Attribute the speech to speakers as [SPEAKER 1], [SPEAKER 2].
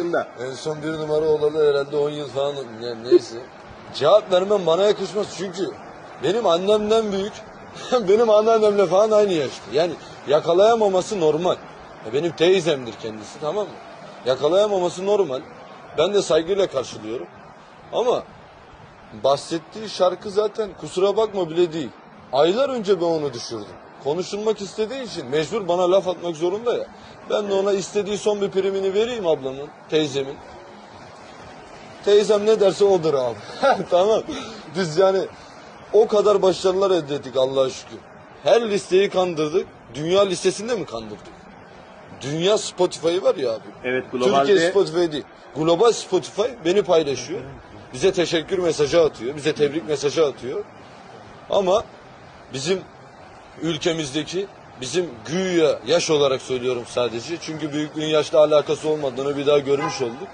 [SPEAKER 1] hakkında.
[SPEAKER 2] En son bir numara olalı herhalde 10 yıl falan ne- neyse. Cevap vermem bana yakışmaz çünkü benim annemden büyük, benim anneannemle falan aynı yaşta. Yani yakalayamaması normal. Benim teyzemdir kendisi tamam mı? Yakalayamaması normal. Ben de saygıyla karşılıyorum. Ama bahsettiği şarkı zaten kusura bakma bile değil. Aylar önce ben onu düşürdüm. Konuşulmak istediği için mecbur bana laf atmak zorunda ya. Ben de ona istediği son bir primini vereyim ablamın, teyzemin. Teyzem ne derse odur abi. tamam. Biz yani o kadar başarılar elde ettik Allah'a şükür. Her listeyi kandırdık. Dünya listesinde mi kandırdık? Dünya Spotify var ya abi.
[SPEAKER 1] Evet
[SPEAKER 2] Türkiye
[SPEAKER 1] globalde
[SPEAKER 2] Spotify değil. Global Spotify beni paylaşıyor. Bize teşekkür mesajı atıyor. Bize tebrik mesajı atıyor. Ama bizim ülkemizdeki bizim güya yaş olarak söylüyorum sadece. Çünkü büyüklüğün yaşla alakası olmadığını bir daha görmüş olduk.